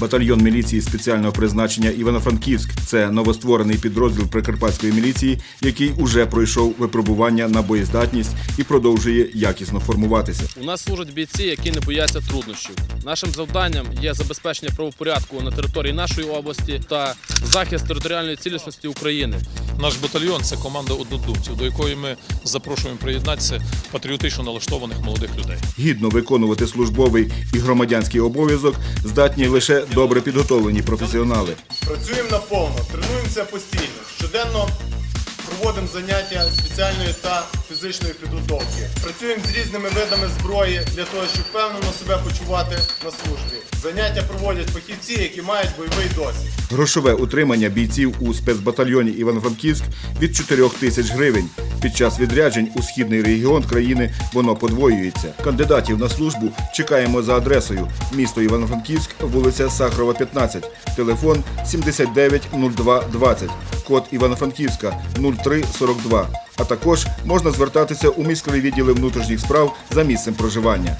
Батальйон міліції спеціального призначення Івано-Франківськ це новостворений підрозділ Прикарпатської міліції, який уже пройшов випробування на боєздатність і продовжує якісно формуватися. У нас служать бійці, які не бояться труднощів. Нашим завданням є забезпечення правопорядку на території нашої області та захист територіальної цілісності України. Наш батальйон це команда однодумців, до якої ми запрошуємо приєднатися патріотично налаштованих молодих людей. Гідно виконувати службовий і громадянський обов'язок здатні лише добре підготовлені професіонали. Працюємо наповно, тренуємося постійно. Щоденно проводимо заняття спеціальної та фізичної підготовки. Працюємо з різними видами зброї для того, щоб впевнено себе почувати на службі. Заняття проводять фахівці, які мають бойовий досвід. Грошове утримання бійців у спецбатальйоні Івано-Франківськ від 4 тисяч гривень. Під час відряджень у східний регіон країни воно подвоюється. Кандидатів на службу чекаємо за адресою місто Івано-Франківськ, вулиця Сахарова, 15, телефон 790220, код Івано-Франківська 0342. А також можна звертатися у міськові відділи внутрішніх справ за місцем проживання.